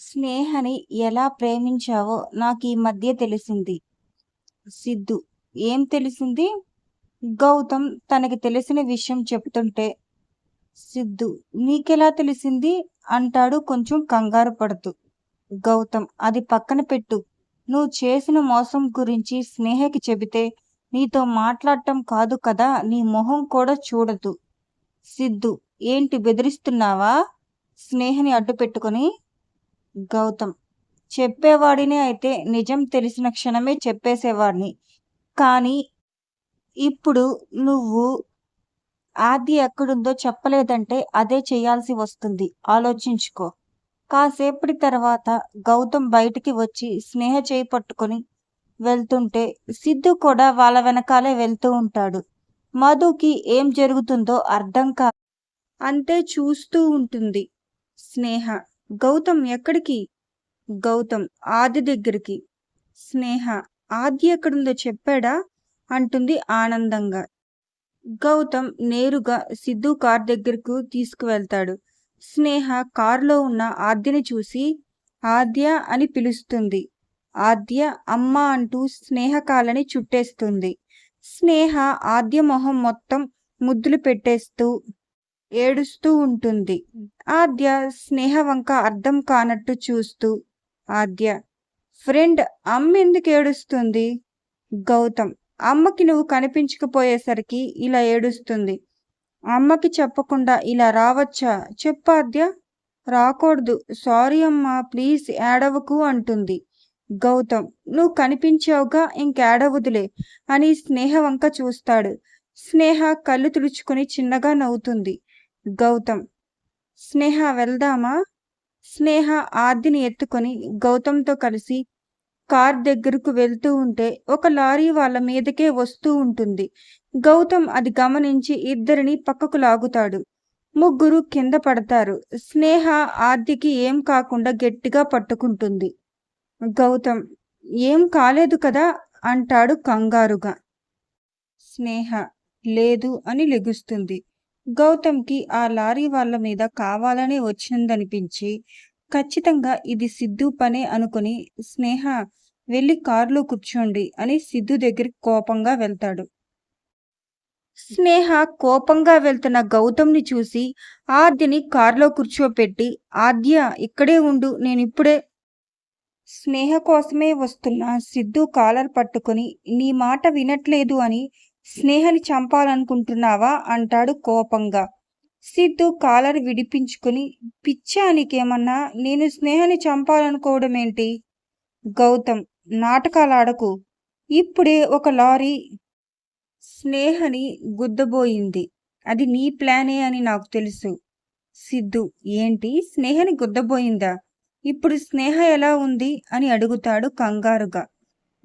స్నేహని ఎలా ప్రేమించావో నాకు ఈ మధ్య తెలిసింది. సిద్ధు ఏం తెలిసింది? గౌతమ్ తనకి తెలిసిన విషయం చెప్తుంటే సిద్ధు నీకెలా తెలిసింది? అంటాడు కొంచెం కంగారు పడుతూ. గౌతమ్ అది పక్కన పెట్టు. నువ్వు చేసిన మోసం గురించి స్నేహకి చెబితే నీతో మాట్లాడటం కాదు కదా నీ మొహం కూడా చూడదు. సిద్ధు ఏంటి బెదిరిస్తున్నావా? స్నేహని అడ్డు పెట్టుకొని గౌతమ్ చెప్పేవాడిని అయితే నిజం తెలిసిన క్షణమే చెప్పేసేవాడిని. కానీ ఇప్పుడు నువ్వు ఆది ఎక్కడుందో చెప్పలేదంటే అదే చేయాల్సి వస్తుంది. ఆలోచించుకో. కాసేపటి తర్వాత గౌతమ్ బయటికి వచ్చి స్నేహ చేయి పట్టుకొని వెళ్తుంటే సిద్ధు కూడా వాళ్ళ వెనకాలే వెళ్తూ ఉంటాడు. మధుకి ఏం జరుగుతుందో అర్థం కా అంతే చూస్తూ ఉంటుంది. స్నేహ గౌతమ్ ఎక్కడికి? గౌతమ్ ఆది దగ్గరికి. స్నేహ ఆది ఎక్కడుందో చెప్పాడా? అంటుంది ఆనందంగా. గౌతమ్ నేరుగా సిద్ధు కార్ దగ్గరకు తీసుకువెళ్తాడు. స్నేహ కారులో ఉన్న ఆద్యని చూసి ఆద్య అని పిలుస్తుంది. ఆద్య అమ్మ అంటూ స్నేహ కాలని చుట్టేస్తుంది. స్నేహ ఆద్య మొహం మొత్తం ముద్దులు పెట్టేస్తూ ఏడుస్తూ ఉంటుంది. ఆద్య స్నేహ వంక అర్థం కానట్టు చూస్తూ ఆద్య ఫ్రెండ్ అమ్మ ఎందుకు ఏడుస్తుంది? గౌతమ్ అమ్మకి నువ్వు కనిపించకపోయేసరికి ఇలా ఏడుస్తుంది. అమ్మకి చెప్పకుండా ఇలా రావచ్చా? చెప్పు ఆద్య. రాకూడదు. సారీ అమ్మా ప్లీజ్ ఏడవకు అంటుంది. గౌతమ్ నువ్వు కనిపించావుగా ఇంకేడవదులే అని స్నేహ వంక చూస్తాడు. స్నేహ కళ్ళు తుడుచుకుని చిన్నగా నవ్వుతుంది. గౌతమ్ స్నేహ వెళ్దామా? స్నేహ ఆర్దిని ఎత్తుకొని గౌతమ్తో కలిసి కార్ దగ్గరకు వెళ్తూ ఉంటే ఒక లారీ వాళ్ళ మీదకే వస్తూ ఉంటుంది. గౌతమ్ అది గమనించి ఇద్దరిని పక్కకు లాగుతాడు. ముగ్గురు కింద పడతారు. స్నేహ ఆర్దికి ఏం కాకుండా గట్టిగా పట్టుకుంటుంది. గౌతమ్ ఏం కాలేదు కదా అంటాడు కంగారుగా. స్నేహ లేదు అని లెగుస్తుంది. గౌతమ్కి ఆ లారీ వాళ్ళ మీద కావాలనే వచ్చిందనిపించి ఖచ్చితంగా ఇది సిద్ధు పనే అనుకుని స్నేహ వెళ్ళి కారులో కూర్చోండి అని సిద్ధు దగ్గరికి కోపంగా వెళ్తాడు. స్నేహ కోపంగా వెళ్తున్న గౌతమ్ని చూసి ఆద్యని కారులో కూర్చోపెట్టి ఆద్య ఇక్కడే ఉండు నేనిప్పుడే స్నేహ కోసమే వస్తున్న సిద్ధు కాలర్ పట్టుకుని నీ మాట వినట్లేదు అని స్నేహని చంపాలనుకుంటున్నావా అంటాడు కోపంగా. సిద్ధు కాలర్ విడిపించుకుని పిచ్చా నీకేమన్నా నేను స్నేహని చంపాలనుకోవడమేంటి? గౌతమ్ నాటకాలాడకు. ఇప్పుడే ఒక లారీ స్నేహని గుద్దబోయింది. అది నీ ప్లానే అని నాకు తెలుసు. సిద్ధు ఏంటి స్నేహని గుద్దబోయిందా? ఇప్పుడు స్నేహ ఎలా ఉంది? అని అడుగుతాడు కంగారుగా.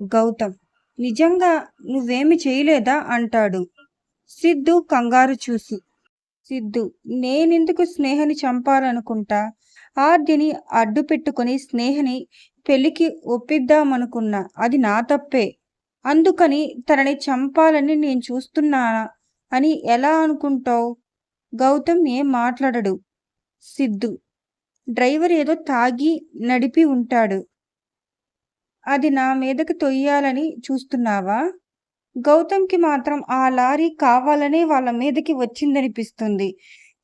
గౌతమ్ నిజంగా నువ్వేమి చేయలేదా? అంటాడు. సిద్ధు కంగారు చూసి. సిద్ధు నేనెందుకు స్నేహని చంపాలనుకుంటా? ఆద్యని అడ్డు పెట్టుకుని స్నేహని పెళ్ళికి ఒప్పిద్దామనుకున్నా. అది నా తప్పే. అందుకని తనని చంపాలని నేను చూస్తున్నానా అని ఎలా అనుకుంటావు గౌతమ్ ఏం మాట్లాడడు. సిద్ధు డ్రైవర్ ఏదో తాగి నడిపి ఉంటాడు. అది నా మీదకి తొయ్యాలని చూస్తున్నావా? గౌతమ్కి మాత్రం ఆ లారీ కావాలనే వాళ్ళ మీదకి వచ్చిందనిపిస్తుంది.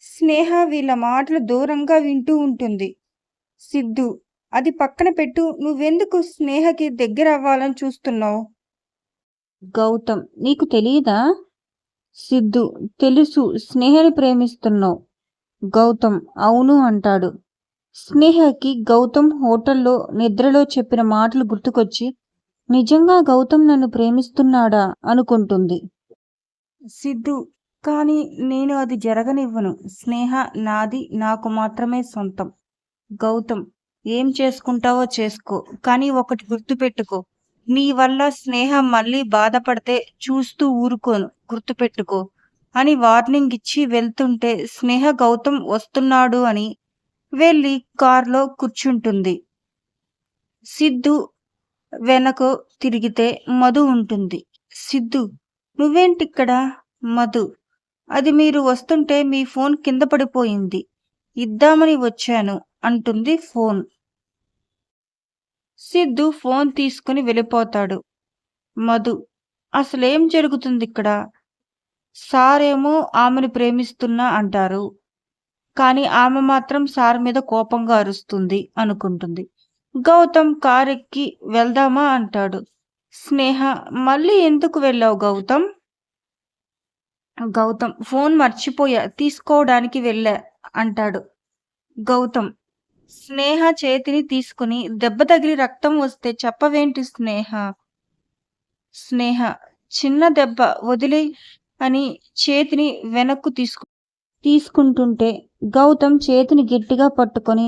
స్నేహ వీళ్ళ మాటలు దూరంగా వింటూ ఉంటుంది. సిద్ధు అది పక్కన పెట్టు నువ్వెందుకు స్నేహకి దగ్గర అవ్వాలని చూస్తున్నావు గౌతమ్ నీకు తెలియదా సిద్ధు తెలుసు స్నేహని ప్రేమిస్తున్నావు గౌతమ్ అవును అంటాడు. స్నేహకి గౌతమ్ హోటల్లో నిద్రలో చెప్పిన మాటలు గుర్తుకొచ్చి నిజంగా గౌతమ్ నన్ను ప్రేమిస్తున్నాడా అనుకుంటుంది. సిద్ధు కానీ నేను అది జరగనివ్వను. స్నేహ నాది నాకు మాత్రమే సొంతం. గౌతమ్ ఏం చేసుకుంటావో చేసుకో. కానీ ఒకటి గుర్తుపెట్టుకో. నీ వల్ల స్నేహ మళ్ళీ బాధపడితే చూస్తూ ఊరుకోను గుర్తుపెట్టుకో అని వార్నింగ్ ఇచ్చి వెళ్తుంటే స్నేహ గౌతమ్ వస్తున్నాడు అని వెళ్ళి కార్లో కూర్చుంటుంది. సిద్ధు వెనక తిరిగితే మధు ఉంటుంది. సిద్ధు నువ్వేంటిక్కడ? మధు అది మీరు వస్తుంటే మీ ఫోన్ కింద పడిపోయింది. ఇద్దామని వచ్చాను అంటుంది ఫోన్. సిద్ధు ఫోన్ తీసుకుని వెళ్ళిపోతాడు మధు అసలేం జరుగుతుంది ఇక్కడ సారేమో ఆమెను ప్రేమిస్తున్నా అంటారు కానీ ఆమె మాత్రం సార్ మీద కోపంగా అరుస్తుంది అనుకుంటుంది. గౌతమ్ కారెక్కి వెళ్దామా అంటాడు. స్నేహ మళ్ళీ ఎందుకు వెళ్ళావు గౌతమ్? గౌతమ్ ఫోన్ మర్చిపోయా తీసుకోవడానికి వెళ్ళా అంటాడు. గౌతమ్ స్నేహ చేతిని తీసుకుని దెబ్బ తగిలి రక్తం వస్తే చెప్పవేంటి స్నేహ? స్నేహ చిన్న దెబ్బ వదిలే అని చేతిని వెనక్కు తీసుకు తీసుకుంటుంటే గౌతమ్ చేతిని గట్టిగా పట్టుకొని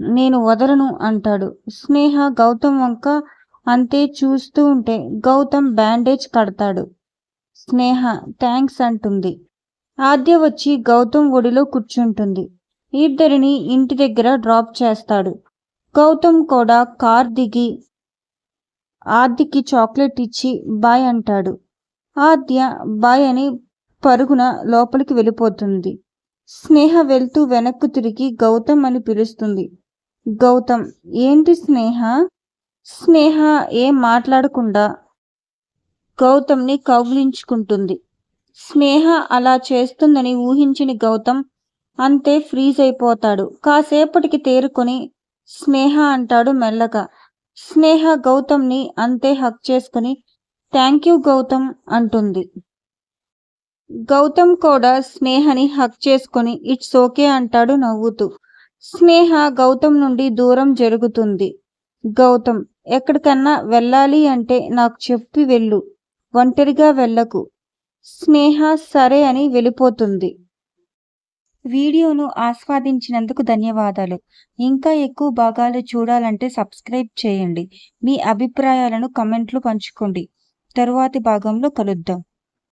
నేను వదలను అంటాడు. స్నేహ గౌతమ్ వంక అంతే చూస్తూ ఉంటే గౌతమ్ బ్యాండేజ్ కడతాడు. స్నేహ థ్యాంక్స్ అంటుంది. ఆద్య వచ్చి గౌతమ్ ఒడిలో కూర్చుంటుంది. ఇద్దరిని ఇంటి దగ్గర డ్రాప్ చేస్తాడు. గౌతమ్ కూడా కార్ దిగి ఆద్యకి చాక్లెట్ ఇచ్చి బాయ్ అంటాడు. ఆద్య బాయ్ అని పరుగున లోపలికి వెళ్ళిపోతుంది. స్నేహ వెళ్తూ వెనక్కు తిరిగి గౌతమ్ అని పిలుస్తుంది. గౌతమ్ ఏంటి స్నేహ? స్నేహ ఏం మాట్లాడకుండా గౌతమ్ని కౌగిలించుకుంటుంది. స్నేహ అలా చేస్తుందని ఊహించని గౌతమ్ అంతే ఫ్రీజ్ అయిపోతాడు. కాసేపటికి తేరుకొని స్నేహ అంటాడు మెల్లగా. స్నేహ గౌతమ్ని అంతే హక్ చేసుకుని థ్యాంక్ యూ గౌతమ్ అంటుంది. గౌతమ్ కూడా స్నేహని హక్ చేసుకొని ఇట్స్ ఓకే అంటాడు నవ్వుతూ. స్నేహ గౌతమ్ నుండి దూరం జరుగుతుంది. గౌతమ్ ఎక్కడికన్నా వెళ్ళాలి అంటే నాకు చెప్పి వెళ్ళు. ఒంటరిగా వెళ్ళకు. స్నేహ సరే అని వెళ్ళిపోతుంది. వీడియోను ఆస్వాదించినందుకు ధన్యవాదాలు. ఇంకా ఎక్కువ భాగాలు చూడాలంటే సబ్స్క్రైబ్ చేయండి. మీ అభిప్రాయాలను కమెంట్లు పంచుకోండి. తరువాతి భాగంలో కలుద్దాం.